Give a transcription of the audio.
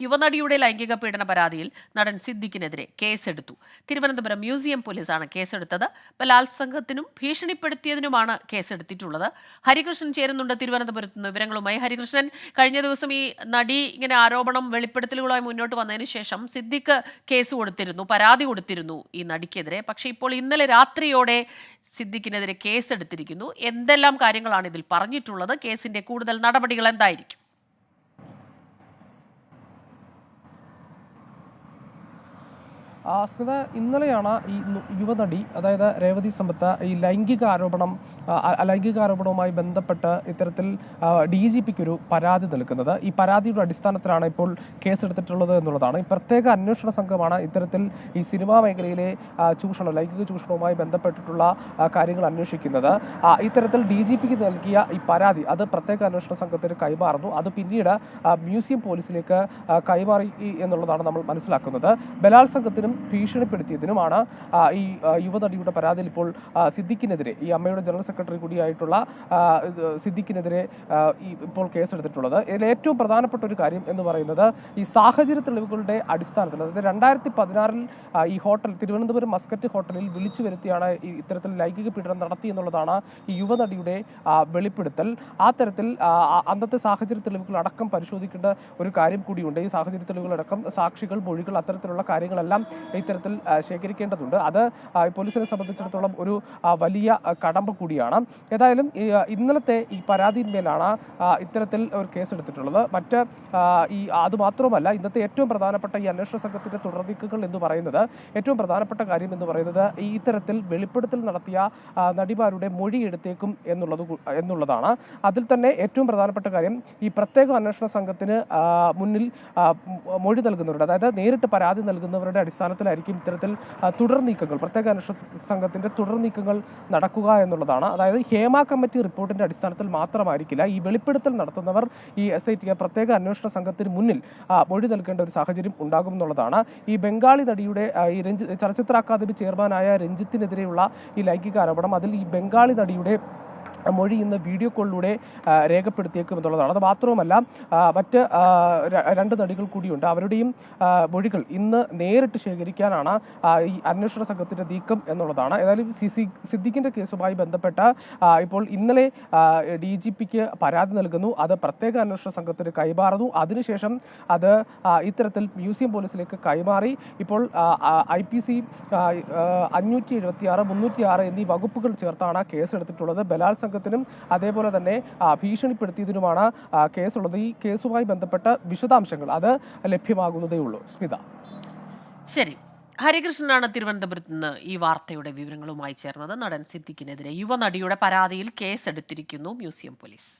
യുവനടിയുടെ ലൈംഗിക പീഡന പരാതിയിൽ നടൻ സിദ്ദിഖിനെതിരെ കേസെടുത്തു. തിരുവനന്തപുരം മ്യൂസിയം പോലീസാണ് കേസെടുത്തത്. ബലാത്സംഗത്തിനും ഭീഷണിപ്പെടുത്തിയതിനുമാണ് കേസെടുത്തിട്ടുള്ളത്. ഹരികൃഷ്ണൻ ചേരുന്നുണ്ട് തിരുവനന്തപുരത്ത് നിന്ന് വിവരങ്ങളുമായി. ഹരികൃഷ്ണൻ കഴിഞ്ഞ ദിവസം ഈ നടി ഇങ്ങനെ ആരോപണം വെളിപ്പെടുത്തലുകളുമായി മുന്നോട്ട് വന്നതിന് ശേഷം സിദ്ദിഖ് കേസ് കൊടുത്തിരുന്നു പരാതി കൊടുത്തിരുന്നു ഈ നടിക്കെതിരെ. പക്ഷേ ഇപ്പോൾ ഇന്നലെ രാത്രിയോടെ സിദ്ദിഖിനെതിരെ കേസെടുത്തിരിക്കുന്നു. എന്തെല്ലാം കാര്യങ്ങളാണ് ഇതിൽ പറഞ്ഞിട്ടുള്ളത്? കേസിന്റെ കൂടുതൽ നടപടികൾ എന്തായിരിക്കും? സ്മിത ഇന്നലെയാണ് ഈ യുവനടി അതായത് രേവതി സമ്പത്ത് ഈ ലൈംഗിക ആരോപണം ലൈംഗിക ആരോപണവുമായി ബന്ധപ്പെട്ട് ഇത്തരത്തിൽ ഡി ജി പിക്ക് ഒരു പരാതി നൽകുന്നത്. ഈ പരാതിയുടെ അടിസ്ഥാനത്തിലാണ് ഇപ്പോൾ കേസെടുത്തിട്ടുള്ളത് എന്നുള്ളതാണ്. ഈ പ്രത്യേക അന്വേഷണ സംഘമാണ് ഇത്തരത്തിൽ ഈ സിനിമാ മേഖലയിലെ ചൂഷണം ലൈംഗിക ചൂഷണവുമായി ബന്ധപ്പെട്ടിട്ടുള്ള കാര്യങ്ങൾ അന്വേഷിക്കുന്നത്. ഇത്തരത്തിൽ ഡി ജി പിക്ക് നൽകിയ ഈ പരാതി അത് പ്രത്യേക അന്വേഷണ സംഘത്തിന് കൈമാറുന്നു. അത് പിന്നീട് മ്യൂസിയം പോലീസിലേക്ക് കൈമാറി എന്നുള്ളതാണ് നമ്മൾ മനസ്സിലാക്കുന്നത്. ബലാത്സംഗത്തിനും ഭീഷണിപ്പെടുത്തിയതിനുമാണ് ഈ യുവനടിയുടെ പരാതിയിൽ ഇപ്പോൾ സിദ്ദിഖിനെതിരെ ഈ അമ്മയുടെ ജനറൽ സെക്രട്ടറി കൂടിയായിട്ടുള്ള സിദ്ദിഖിനെതിരെ ഇപ്പോൾ കേസെടുത്തിട്ടുള്ളത്. ഇതിൽ ഏറ്റവും പ്രധാനപ്പെട്ട ഒരു കാര്യം എന്ന് പറയുന്നത് ഈ സാഹചര്യ തെളിവുകളുടെ അടിസ്ഥാനത്തിൽ അതായത് രണ്ടായിരത്തി പതിനാറിൽ ഈ ഹോട്ടൽ തിരുവനന്തപുരം മസ്കറ്റ് ഹോട്ടലിൽ വിളിച്ചു വരുത്തിയാണ് ഈ ഇത്തരത്തിൽ ലൈംഗിക പീഡനം നടത്തി എന്നുള്ളതാണ് ഈ യുവനടിയുടെ വെളിപ്പെടുത്തൽ. ആ തരത്തിൽ അന്നത്തെ സാഹചര്യ തെളിവുകൾ അടക്കം പരിശോധിക്കേണ്ട ഒരു കാര്യം കൂടിയുണ്ട്. ഈ സാഹചര്യ തെളിവുകളടക്കം സാക്ഷികൾ മൊഴികൾ അത്തരത്തിലുള്ള കാര്യങ്ങളെല്ലാം ഇത്തരത്തിൽ ശേഖരിക്കേണ്ടതുണ്ട്. അത് പോലീസിനെ സംബന്ധിച്ചിടത്തോളം ഒരു വലിയ കടമ്പ കൂടിയാണ്. ഏതായാലും ഇന്നലത്തെ ഈ പരാതിയിന്മേലാണ് ഇത്തരത്തിൽ ഒരു കേസെടുത്തിട്ടുള്ളത്. മറ്റ് ആ, ഈ അത് മാത്രമല്ല ഇന്നത്തെ ഏറ്റവും പ്രധാനപ്പെട്ട ഈ അന്വേഷണ സംഘത്തിന്റെ തുടർനീക്കങ്ങൾ എന്ന് പറയുന്നത് ഏറ്റവും പ്രധാനപ്പെട്ട കാര്യം എന്ന് പറയുന്നത് ഈ ഇത്തരത്തിൽ വെളിപ്പെടുത്തൽ നടത്തിയ നടിമാരുടെ മൊഴി എടുത്തേക്കും എന്നുള്ളത് എന്നുള്ളതാണ്. അതിൽ തന്നെ ഏറ്റവും പ്രധാനപ്പെട്ട കാര്യം ഈ പ്രത്യേക അന്വേഷണ സംഘത്തിന് മുന്നിൽ മൊഴി നൽകുന്നവരുടെ അതായത് നേരിട്ട് പരാതി നൽകുന്നവരുടെ അടിസ്ഥാനത്തിലായിരിക്കും ഇത്തരത്തിൽ തുടർ നീക്കങ്ങൾ പ്രത്യേക അന്വേഷണ സംഘത്തിന്റെ തുടർ നീക്കങ്ങൾ നടക്കുക എന്നുള്ളതാണ്. അതായത് ഹേമ കമ്മിറ്റി റിപ്പോർട്ടിന്റെ അടിസ്ഥാനത്തിൽ മാത്രമായിരിക്കില്ല ഈ വെളിപ്പെടുത്തൽ നടത്തുന്നവർ ഈ എസ് ഐ ടി പ്രത്യേക അന്വേഷണ സംഘത്തിന് മുന്നിൽ മൊഴി നൽകേണ്ട ഒരു സാഹചര്യം ഉണ്ടാകും എന്നുള്ളതാണ്. ഈ ബംഗാളി നടിയുടെ ഈ രഞ്ജി ചലച്ചിത്ര അക്കാദമി ചെയർമാനായ രഞ്ജിത്തിനെതിരെയുള്ള ഈ ലൈംഗിക ആരോപണം അതിൽ ഈ ബംഗാളി നടിയുടെ മൊഴി ഇന്ന് വീഡിയോ കോളിലൂടെ രേഖപ്പെടുത്തിയേക്കും എന്നുള്ളതാണ്. അത് മാത്രവുമല്ല മറ്റ് രണ്ട് നടികൾ കൂടിയുണ്ട്. അവരുടെയും മൊഴികൾ ഇന്ന് നേരിട്ട് ശേഖരിക്കാനാണ് ഈ അന്വേഷണ സംഘത്തിന്റെ നീക്കം എന്നുള്ളതാണ്. ഏതായാലും സി സി സിദ്ദിഖിന്റെ കേസുമായി ബന്ധപ്പെട്ട ഇപ്പോൾ ഇന്നലെ ഡി ജി പിക്ക് പരാതി നൽകുന്നു. അത് പ്രത്യേക അന്വേഷണ സംഘത്തിന് കൈമാറുന്നു. അതിനുശേഷം അത് ഇത്തരത്തിൽ മ്യൂസിയം പോലീസിലേക്ക് കൈമാറി. ഇപ്പോൾ ഐ പി സി അഞ്ഞൂറ്റി എഴുപത്തി ആറ് മുന്നൂറ്റി ആറ് എന്നീ വകുപ്പുകൾ ചേർത്താണ് കേസെടുത്തിട്ടുള്ളത്. ബലാത്സംഗത്തിനും അതേപോലെ തന്നെ ഭീഷണിപ്പെടുത്തിയതിനുമാണ് കേസുള്ളത്. ഈ കേസുമായി ബന്ധപ്പെട്ട വിശദാംശങ്ങൾ അത് ലഭ്യമാകുന്നതേ ഉള്ളൂ. സ്മിത. ശരി. ഹരികൃഷ്ണനാണ് തിരുവനന്തപുരത്ത് നിന്ന് ഈ വാർത്തയുടെ വിവരങ്ങളുമായി ചേർന്നത്. നടൻ സിദ്ദിഖിനെതിരെ യുവനടിയുടെ പരാതിയിൽ കേസെടുത്തിരിക്കുന്നു മ്യൂസിയം പോലീസ്.